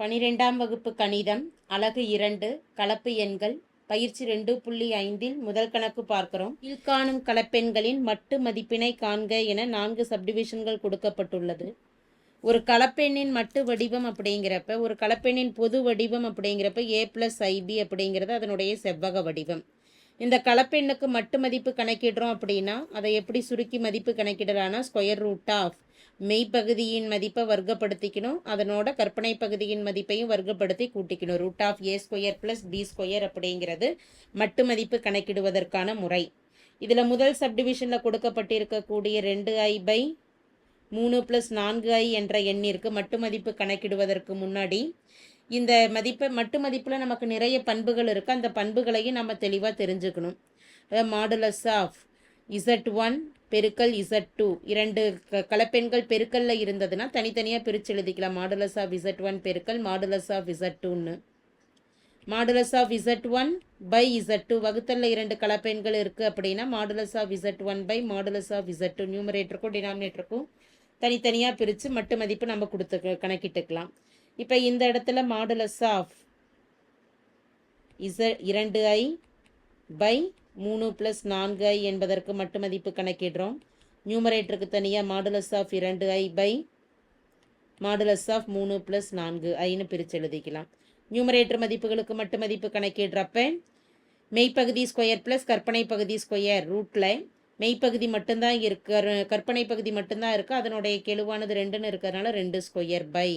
பனிரெண்டாம் வகுப்பு கணிதம் அலகு இரண்டு கலப்பு எண்கள் பயிற்சி ரெண்டு புள்ளி ஐந்தில் முதல் கணக்கு பார்க்கிறோம். கீழ்காணும் கலப்பெண்களின் மட்டு மதிப்பினை காண்க என நான்கு சப்டிவிஷன்கள் கொடுக்கப்பட்டுள்ளது. ஒரு கலப்பெண்ணின் மட்டு வடிவம் அப்படிங்கிறப்ப ஒரு கலப்பெண்ணின் பொது வடிவம் அப்படிங்கிறப்ப ஏ ப்ளஸ் ஐபி அப்படிங்கிறது அதனுடைய செவ்வக வடிவம். இந்த கலப்பெண்ணுக்கு மட்டு மதிப்பு கணக்கிடுறோம் அப்படின்னா அதை எப்படி சுருக்கி மதிப்பு கணக்கிடலான்னா ஸ்கொயர் ரூட் ஆஃப் மெய்ப்பகுதியின் மதிப்பை வர்க்கப்படுத்திக்கணும் அதனோட கற்பனை பகுதியின் மதிப்பையும் வர்க்கப்படுத்தி கூட்டிக்கணும். Root of A square plus B square அப்படிங்கிறது மட்டு மதிப்பு கணக்கிடுவதற்கான முறை. இதில் முதல் சப்டிவிஷனில் கொடுக்கப்பட்டிருக்கக்கூடிய ரெண்டு ஐ பை மூணு ப்ளஸ் நான்கு ஐ என்ற எண்ணிற்கு மட்டு மதிப்பு கணக்கிடுவதற்கு முன்னாடி இந்த மதிப்பை மட்டு மதிப்பில் நமக்கு நிறைய பண்புகள் இருக்குது அந்த பண்புகளையும் நம்ம தெளிவாக தெரிஞ்சுக்கணும். அதாவது மாடுலஸ் ஆஃப் இசட் ஒன் பெருக்கல் இசட் டூ இரண்டு க கலப்பெண்கள் பெருக்கல்ல இருந்ததுன்னா தனித்தனியாக பிரித்து எழுதிக்கலாம். மாடுலஸ் ஆஃப் இசட் ஒன் பெருக்கல் மாடுலஸ் ஆஃப் இசட் டூன்னு modulus of Z one by Z two வகுத்தல்ல இரண்டு கலப்பெண்கள் இருக்குது அப்படின்னா modulus of Z one by modulus of Z two நியூமரேட்டருக்கும் டினாமினேட்டருக்கும் தனித்தனியாக பிரித்து மட்டு மதிப்பு நம்ம கொடுத்து கணக்கிட்டுக்கலாம். இப்போ இந்த இடத்துல மாடுலஸ் ஆஃப் இச இரண்டு ஐ பை மூணு ப்ளஸ் நான்கு ஐ என்பதற்கு மட்டு மதிப்பு கணக்கிடுறோம். நியூமரேட்டருக்கு தனியாக மாடுலஸ் ஆஃப் இரண்டு ஐ பை மாடுலஸ் ஆஃப் மூணு ப்ளஸ் நான்கு ஐன்னு பிரித்து எழுதிக்கலாம். நியூமரேட்டர் மதிப்புகளுக்கு மட்டு மதிப்பு கணக்கிடுறப்ப மெய்ப்பகுதி ஸ்கொயர் ப்ளஸ் கற்பனை பகுதி ஸ்கொயர் ரூட்டில் மெய்ப்பகுதி மட்டும்தான் இருக்கு கற்பனை பகுதி மட்டும்தான் இருக்குது அதனுடைய கெழுவானது ரெண்டுன்னு இருக்கிறதுனால ரெண்டு ஸ்கொயர் பை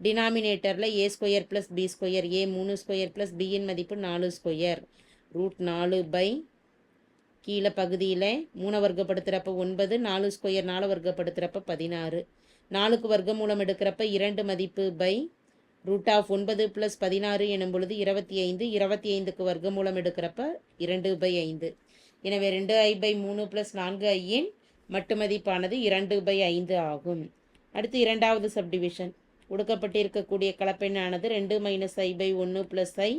டினாமினேட்டரில் A square plus B square A மூணு ஸ்கொயர் ப்ளஸ் பியின் மதிப்பு நாலு ஸ்கொயர் ரூட் நாலு பை கீழே பகுதியில் மூணை வர்க்கப்படுத்துகிறப்ப ஒன்பது நாலு ஸ்கொயர் நாலு வர்க்கப்படுத்துகிறப்ப பதினாறு. நாலுக்கு வர்க்கமூலம் எடுக்கிறப்ப இரண்டு மதிப்பு பை ரூட் ஆஃப் ஒன்பது ப்ளஸ் பதினாறு எனும் பொழுது இருபத்தி ஐந்து. இருபத்தி ஐந்துக்கு வர்க்கமூலம் எடுக்கிறப்ப இரண்டு பை ஐந்து. எனவே ரெண்டு ஐ பை மூணு ப்ளஸ் நான்கு ஐயின் மட்டு மதிப்பானது இரண்டு பை ஐந்து ஆகும். அடுத்து இரண்டாவது சப்டிவிஷன் ஒடுக்கப்பட்டிருக்கக்கூடிய கலப்பெண்ணானது ரெண்டு மைனஸ் ஐ பை ஒன்று ப்ளஸ் ஐ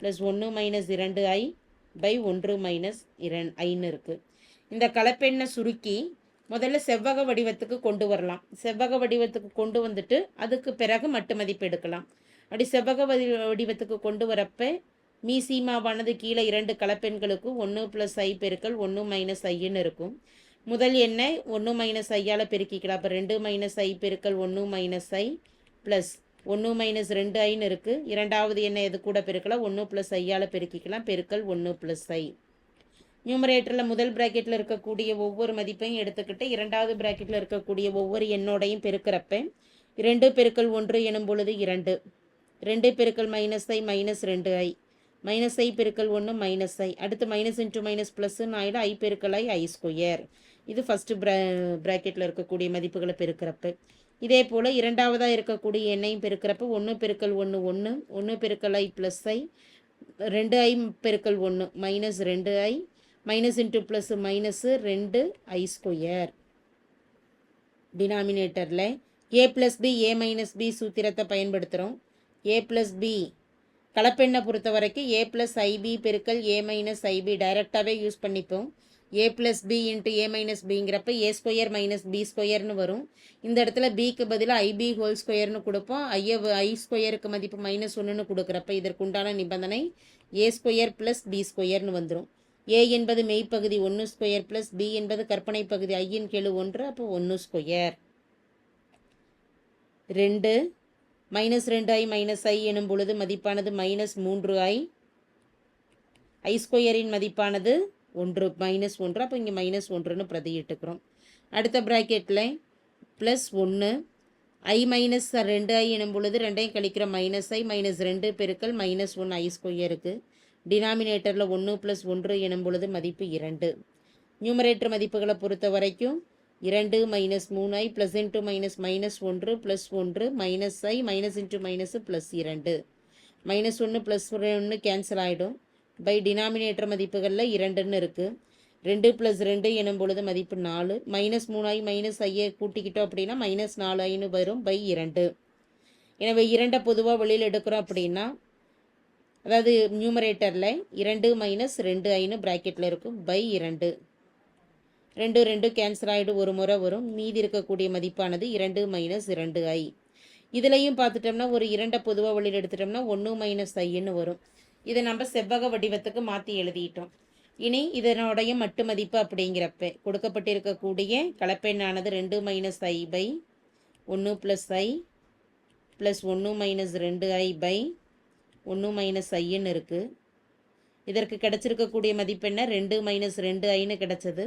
ப்ளஸ் ஒன்று மைனஸ் இரண்டு ஐ பை ஒன்று மைனஸ் இரண் ஐன்னு இருக்குது இந்த கலப்பெண்ணை சுருக்கி முதல்ல செவ்வக வடிவத்துக்கு கொண்டு வரலாம். செவ்வக வடிவத்துக்கு கொண்டு வந்துட்டு அதுக்கு பிறகு மட்டு மதிப்பு எடுக்கலாம். அப்படி செவ்வக வடி வடிவத்துக்கு கொண்டு வரப்ப மீசீமாவானது கீழே இரண்டு கலப்பெண்களுக்கு ஒன்று ப்ளஸ் ஐ பெருக்கல் ஒன்று மைனஸ் ஐன்னு இருக்கும். முதல் எண்ணை ஒன்று மைனஸ் ஐயால் பெருக்கிக்கலாம். அப்போ ரெண்டு மைனஸ் ஐ பெருக்கல் ஒன்று மைனஸ் ஐ ப்ளஸ் ஒன்று மைனஸ் ரெண்டு ஐன்னு இருக்குது இரண்டாவது எண்ணை எது கூட பெருக்கலாம்? ஒன்று ப்ளஸ் ஐயால் பெருக்கிக்கலாம். பெருக்கல் ஒன்று ப்ளஸ் ஐ நியூமரேட்டரில் முதல் ப்ராக்கெட்டில் இருக்கக்கூடிய ஒவ்வொரு மதிப்பையும் எடுத்துக்கிட்டு இரண்டாவது ப்ராக்கெட்டில் இருக்கக்கூடிய ஒவ்வொரு எண்ணோடையும் பெருக்கிறப்ப இரண்டு பெருக்கல் ஒன்று எனும் பொழுது இரண்டு. ரெண்டு பெருக்கல் மைனஸ் ஐ மைனஸ் ரெண்டு ஐ மைனஸ் ஐ பெருக்கல் ஒன்று மைனஸ் ஐ அடுத்து மைனஸ் இன்ட்டு மைனஸ் ப்ளஸ்ன்னு ஆகிடும் ஐ பெருக்கல் ஐ ஐ ஸ்கொயர் இது ஃபஸ்ட்டு ப்ரா ப்ராக்கெட்டில் இருக்கக்கூடிய மதிப்புகளை பெருக்கிறப்ப. இதே போல் இரண்டாவதாக இருக்கக்கூடிய எண்ணையும் பெருக்கிறப்ப ஒன்று பெருக்கல் ஒன்று ஒன்று ஒன்று பெருக்கல் ஐ ப்ளஸ் ஐ ரெண்டு ஐ பெருக்கல் ஒன்று மைனஸ் ரெண்டு i minus into plus minus ரெண்டு ஐ ஸ்கொயர் டினாமினேட்டரில் A plus B A minus B சூத்திரத்தை பயன்படுத்துகிறோம் ஏ ப்ளஸ் பி கலப்பெண்ணை பொறுத்த வரைக்கும் ஏ ப்ளஸ் ஐபி பெருக்கல் ஏ மைனஸ் ஐபி டைரெக்டாகவே யூஸ் பண்ணிப்போம். A plus B into A minus பிங்கிறப்ப A square minus B ஸ்கொயர்னு வரும். இந்த இடத்துல பிக்கு பதிலாக ஐபி ஹோல் ஸ்கொயர்னு கொடுப்போம். ஐஏ ஐ ஸ்கொயருக்கு மதிப்பு மைனஸ் ஒன்றுன்னு கொடுக்குறப்ப இதற்குண்டான நிபந்தனை ஏ ஸ்கொயர் ப்ளஸ் பி ஸ்கொயர்னு வந்துடும் ஏ என்பது மெய்ப்பகுதி ஒன்று ஸ்கொயர் ப்ளஸ் பி என்பது கற்பனை பகுதி ஐயின் கெழு ஒன்று அப்போ ஒன்று ஸ்கொயர் ரெண்டு மைனஸ் ரெண்டு ஐ மைனஸ் ஐ எனும் பொழுது மதிப்பானது மைனஸ் மூன்று ஐ ஐ ஸ்கொயரின் மதிப்பானது ஒன்று மைனஸ் ஒன்று அப்போ இங்கே மைனஸ் ஒன்றுன்னு பிரதியிட்டுக்கிறோம். அடுத்த ப்ராக்கெட்டில் ப்ளஸ் ஒன்று ஐ மைனஸ் ரெண்டு ஐ எனும் பொழுது ரெண்டையும் கழிக்கிற மைனஸ் ஐ மைனஸ் ரெண்டு பெருக்கல் மைனஸ் ஒன் ஐ ஸ்கொயருக்கு டினாமினேட்டரில் ஒன்று ப்ளஸ் ஒன்று எனும் பொழுது மதிப்பு இரண்டு. நியூமரேட்டர் மதிப்புகளை பொறுத்த வரைக்கும் இரண்டு மைனஸ் மூணு i plus into minus minus ஒன்று ப்ளஸ் ஒன்று minus i minus into minus plus இரண்டு. மைனஸ் ஒன்று ப்ளஸ் ஒன்று கேன்சல் ஆகிடும் பை டினாமினேட்டர் மதிப்புகளில் இரண்டுன்னு இருக்குது ரெண்டு ப்ளஸ் ரெண்டு எனும் பொழுது மதிப்பு நாலு. மைனஸ் மூணு மைனஸ் ஐயை கூட்டிக்கிட்டோம் அப்படின்னா மைனஸ் நாலு ஐன்னு வரும் பை இரண்டு. எனவே இரண்டை பொதுவாக வெளியில் எடுக்கிறோம் அப்படின்னா அதாவது நியூமரேட்டரில் இரண்டு மைனஸ் ரெண்டு ஐன்னு ப்ராக்கெட்டில் இருக்கும் பை இரண்டு. ரெண்டு ரெண்டு கேன்சல் ஆகிடு ஒரு முறை வரும். மீதி இருக்கக்கூடிய மதிப்பானது இரண்டு மைனஸ் இரண்டு ஐ. இதுலேயும் பார்த்துட்டோம்னா ஒரு இரண்டை பொதுவாக வெளியில் எடுத்துட்டோம்னா ஒன்று மைனஸ் ஐன்னு வரும். இதை நம்ம செவ்வக வடிவத்துக்கு மாற்றி எழுதிட்டோம். இனி இதனுடைய மட்டு மதிப்பு அப்படிங்கிறப்ப கொடுக்கப்பட்டிருக்கக்கூடிய கலப்பெண்ணானது ரெண்டு மைனஸ் ஐ பை ஒன்று ப்ளஸ் ஐ ப்ளஸ் ஒன்று மைனஸ் ரெண்டு ஐ பை ஒன்று மைனஸ் ஐன்னு இருக்குது இதற்கு கிடச்சிருக்கக்கூடிய என்ன? ரெண்டு மைனஸ் ரெண்டு ஐன்னு கிடச்சது.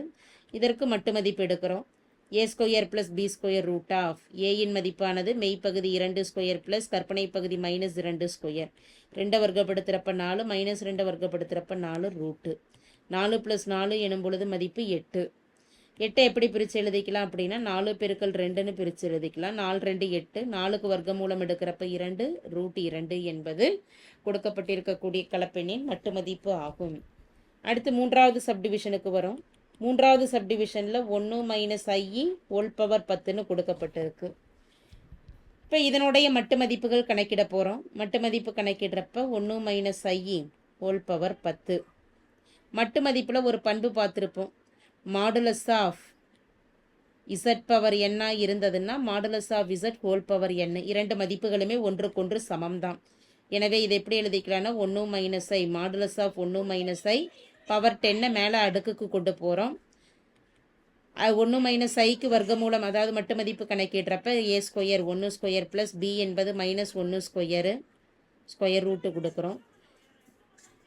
இதற்கு மட்டு மதிப்பு எடுக்கிறோம். A square plus B square root of ஏயின் மதிப்பானது மெய்ப்பகுதி இரண்டு ஸ்கொயர் ப்ளஸ் கற்பனை பகுதி மைனஸ் இரண்டு ஸ்கொயர் ரெண்டை வர்க்கப்படுத்துகிறப்ப நாலு மைனஸ் ரெண்டை வர்க்கப்படுத்துகிறப்ப நாலு ரூட்டு நாலு ப்ளஸ் நாலு எனும் பொழுது மதிப்பு எட்டு. எட்டை எப்படி பிரித்து எழுதிக்கலாம் அப்படின்னா நாலு பெருக்கள் ரெண்டுன்னு பிரித்து எழுதிக்கலாம். நாலு ரெண்டு எட்டு. நாலுக்கு வர்க்கமூலம் எடுக்கிறப்ப இரண்டு ரூட் இரண்டு என்பது கொடுக்கப்பட்டிருக்கக்கூடிய கலப்பெண்ணின் மட்டு மதிப்பு ஆகும். அடுத்து மூன்றாவது சப்டிவிஷனுக்கு வரும். மூன்றாவது சப்டிவிஷனில் ஒன்று மைனஸ் ஐஇ ஒல் பவர் பத்துன்னு கொடுக்கப்பட்டிருக்கு. இப்போ இதனுடைய மட்டு மதிப்புகள் கணக்கிட போகிறோம் மட்டு மதிப்பு கணக்கிடுறப்ப ஒன்று மைனஸ் ஐஇ ஹோல் பவர் பத்து. மட்டு மதிப்பில் ஒரு பண்பு பார்த்துருப்போம். மாடுலஸ் ஆஃப் இசட் பவர் என்ன இருந்ததுன்னா modulus of Z whole power என்ன இரண்டு மதிப்புகளுமே ஒன்றுக்கொன்று சமம் தான் எனவே இதை எப்படி எழுதிக்கலாம்னா ஒன்று மைனஸ் ஐ மாடுலஸ் ஆஃப் ஒன்று மைனஸ் ஐ பவர் டென்னை மேலே அடுக்குக்கு கொண்டு போகிறோம் ஒன்று மைனஸ் ஐக்கு வர்க்கமூலம் அதாவது மட்டு மதிப்பு கணக்கிடுறப்ப ஏ ஸ்கொயர் ஒன்று ஸ்கொயர் ப்ளஸ் பி என்பது மைனஸ் ஒன்று ஸ்கொயரு ஸ்கொயர் ரூட்டு கொடுக்குறோம்.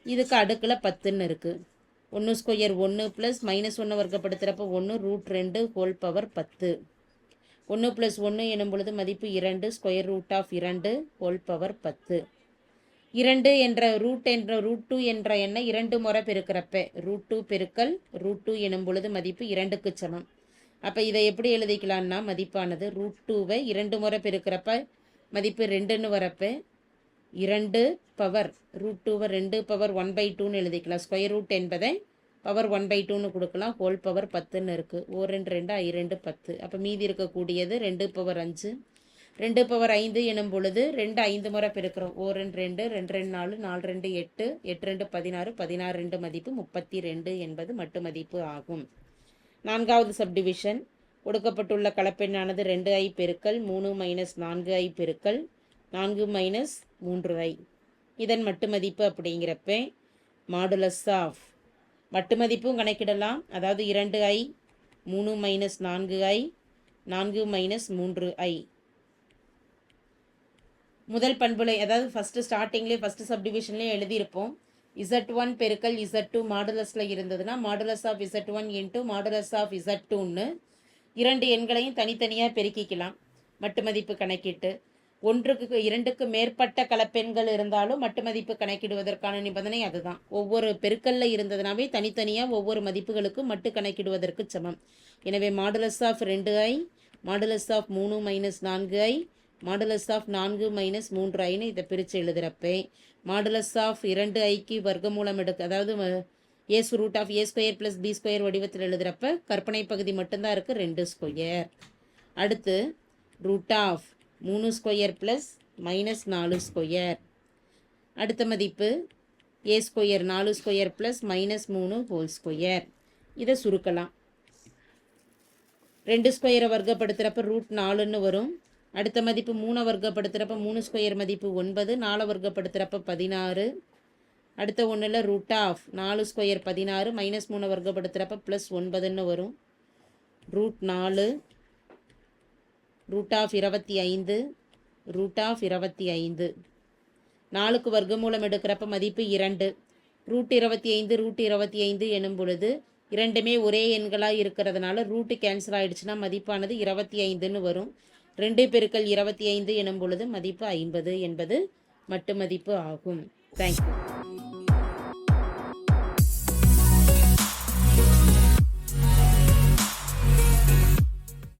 இதுக்கு அடுக்கில் பத்துன்னு இருக்குது ஒன்று ஸ்கொயர் ஒன்று ப்ளஸ் மைனஸ் ஒன்று வர்க்கப்படுத்துகிறப்ப ஒன்று ரூட் ரெண்டு ஹோல் பவர் பத்து. ஒன்று ப்ளஸ் ஒன்று எனும் பொழுது மதிப்பு இரண்டு ஸ்கொயர் ரூட் ஆஃப் இரண்டு ஹோல் பவர் பத்து. இரண்டு என்ற ரூட் என்ற ரூட் டூ என்ற எண்ணை இரண்டு முறை பெருக்கிறப்ப ரூட் டூ பெருக்கல் ரூட் டூ எனும் பொழுது மதிப்பு இரண்டுக்கு சமம். அப்போ இதை எப்படி எழுதிக்கலாம்னா மதிப்பானது ரூட் டூவை இரண்டு முறை பெருக்கிறப்ப மதிப்பு ரெண்டுன்னு வரப்ப இரண்டு பவர் ரூட் டூவை ரெண்டு பவர் ஒன் பை டூன்னு எழுதிக்கலாம். ஸ்கொயர் ரூட் என்பதை பவர் ஒன் பை டூன்னு கொடுக்கலாம். ஹோல் பவர் பத்துன்னு இருக்குது ஓ ரெண்டு ரெண்டு ஐ ரெண்டு பத்து. அப்போ மீதி இருக்கக்கூடியது ரெண்டு பவர் அஞ்சு. ரெண்டு பவர் ஐந்து எனும் பொழுது ரெண்டு ஐந்து முறை பெருக்கிறோம். ஓ ரெண்டு ரெண்டு ரெண்டு ரெண்டு நாலு நாலு ரெண்டு எட்டு எட்டு ரெண்டு பதினாறு பதினாறு ரெண்டு மதிப்பு முப்பத்தி ரெண்டு என்பது மட்டு மதிப்பு ஆகும். நான்காவது சப்டிவிஷன் கொடுக்கப்பட்டுள்ள கலப்பெண்ணானது ரெண்டு ஐ பெருக்கல் மூணு மைனஸ் நான்கு ஐ பெருக்கல் நான்கு மைனஸ் மூன்று ஐ. இதன் மட்டு மதிப்பு அப்படிங்கிறப்ப மாடுலஸ் ஆஃப் மட்டு மதிப்பும் கணக்கிடலாம். அதாவது இரண்டு ஐ மூணு மைனஸ் நான்கு ஐ நான்கு மைனஸ் மூன்று ஐ. முதல் பண்புல அதாவது ஃபஸ்ட்டு ஸ்டார்டிங்லேயே ஃபஸ்ட்டு சப்டிவிஷன்லேயே எழுதியிருப்போம். இசட் ஒன் பெருக்கல் இசட் டூ மாடுலஸில் இருந்ததுன்னா modulus of Z one into modulus of Z டூன்னு இரண்டு எண்களையும் தனித்தனியாக பெருக்கிக்கலாம். மட்டு மதிப்பு கணக்கிட்டு. ஒன்றுக்கு இரண்டுக்கு மேற்பட்ட கலப்பெண்கள் இருந்தாலும் மட்டு மதிப்பு கணக்கிடுவதற்கான நிபந்தனை அதுதான். ஒவ்வொரு பெருக்கல்ல இருந்ததுனாவே தனித்தனியாக ஒவ்வொரு மதிப்புகளுக்கும் மட்டு கணக்கிடுவதற்கு சமம். எனவே மாடுலஸ் ஆஃப் ரெண்டு ஐ மாடுலஸ் ஆஃப் மூணு மைனஸ் நான்கு ஐ மாடுலஸ் ஆஃப் நான்கு மைனஸ் மூன்று ஐன்னு இதை பிரித்து எழுதுகிறப்ப மாடுலஸ் ஆஃப் இரண்டு ஐக்கு வர்க்கமூலம் எடுக்க அதாவது as root of A square plus B square வடிவத்தில் எழுதுகிறப்ப கற்பனை பகுதி மட்டும்தான் இருக்குது ரெண்டு ஸ்கொயர் அடுத்து ரூட் ஆஃப் மூணு ஸ்கொயர் ப்ளஸ் மைனஸ் நாலு ஸ்கொயர் அடுத்த மதிப்பு ஏ ஸ்கொயர் நாலு ஸ்கொயர் ப்ளஸ் மைனஸ் மூணு ஹோல் ஸ்கொயர் இதை சுருக்கலாம். ரெண்டு ஸ்கொயரை வர்க்கப்படுத்துகிறப்ப ரூட் நாலுன்னு வரும். அடுத்த மதிப்பு மூணை வர்க்கப்படுத்துகிறப்ப மூணு ஸ்கொயர் மதிப்பு ஒன்பது நாலு வர்க்கப்படுத்துகிறப்ப பதினாறு. அடுத்த ஒன்றில் ரூட் ஆஃப் நாலு ஸ்கொயர் பதினாறு மைனஸ் மூணை வர்க்கப்படுத்துகிறப்ப ப்ளஸ் ஒன்பதுன்னு வரும். ரூட் நாலு ரூட் ஆஃப் இருபத்தி ஐந்து ரூட் ஆஃப் இருபத்தி ஐந்து நாலுக்கு வர்க்கமூலம் எடுக்கிறப்ப மதிப்பு இரண்டு. ரூட் இருபத்தி ஐந்து ரூட் இருபத்தி ஐந்து எனும் பொழுது இரண்டுமே ஒரே எண்களாக இருக்கிறதுனால ரூட்டு கேன்சல் ஆகிடுச்சுன்னா மதிப்பானது இருபத்தி ஐந்துன்னு வரும். ரெண்டு பெருக்கல் இருபத்தி ஐந்து எனும் பொழுது மதிப்பு ஐம்பது என்பது மட்டு மதிப்பு ஆகும். தேங்க்யூ